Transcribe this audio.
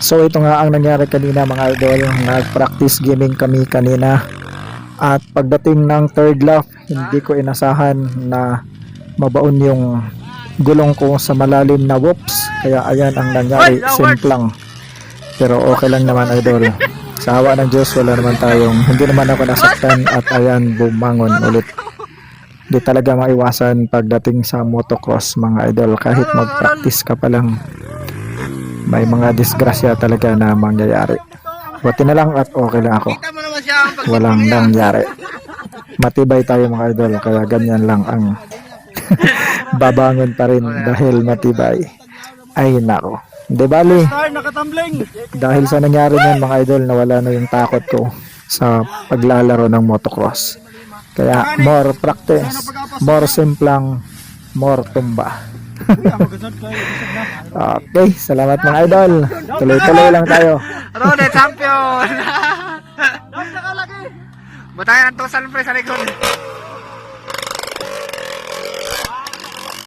So ito nga ang nangyari kanina mga idol. Nag-practice gaming kami kanina. At pagdating ng third lap, hindi ko inasahan na mabaon yung gulong ko sa malalim na whoops. Kaya ayan ang nangyari. Simplang. Pero okay lang naman idol. Sa hawa ng Diyos, wala naman tayong, hindi naman ako nasaktan at ayan, bumangon ulit. Di talaga maiwasan pagdating sa motocross mga idol. Kahit mag-practice ka pa lang, may mga disgrasya talaga na mangyayari. Buti na lang at okay lang ako. Walang nangyari. Matibay tayo mga idol, kaya ganyan lang ang babangon pa rin dahil matibay. Ay nako. Di bali, dahil sa nangyari niyan mga idol, nawala na yung takot ko sa paglalaro ng motocross. Kaya more practice, more simplang, more tumba. Okay, salamat mga idol. Tuloy-tuloy lang tayo. Rode, champion! Butayan ang tusan pre sa likod.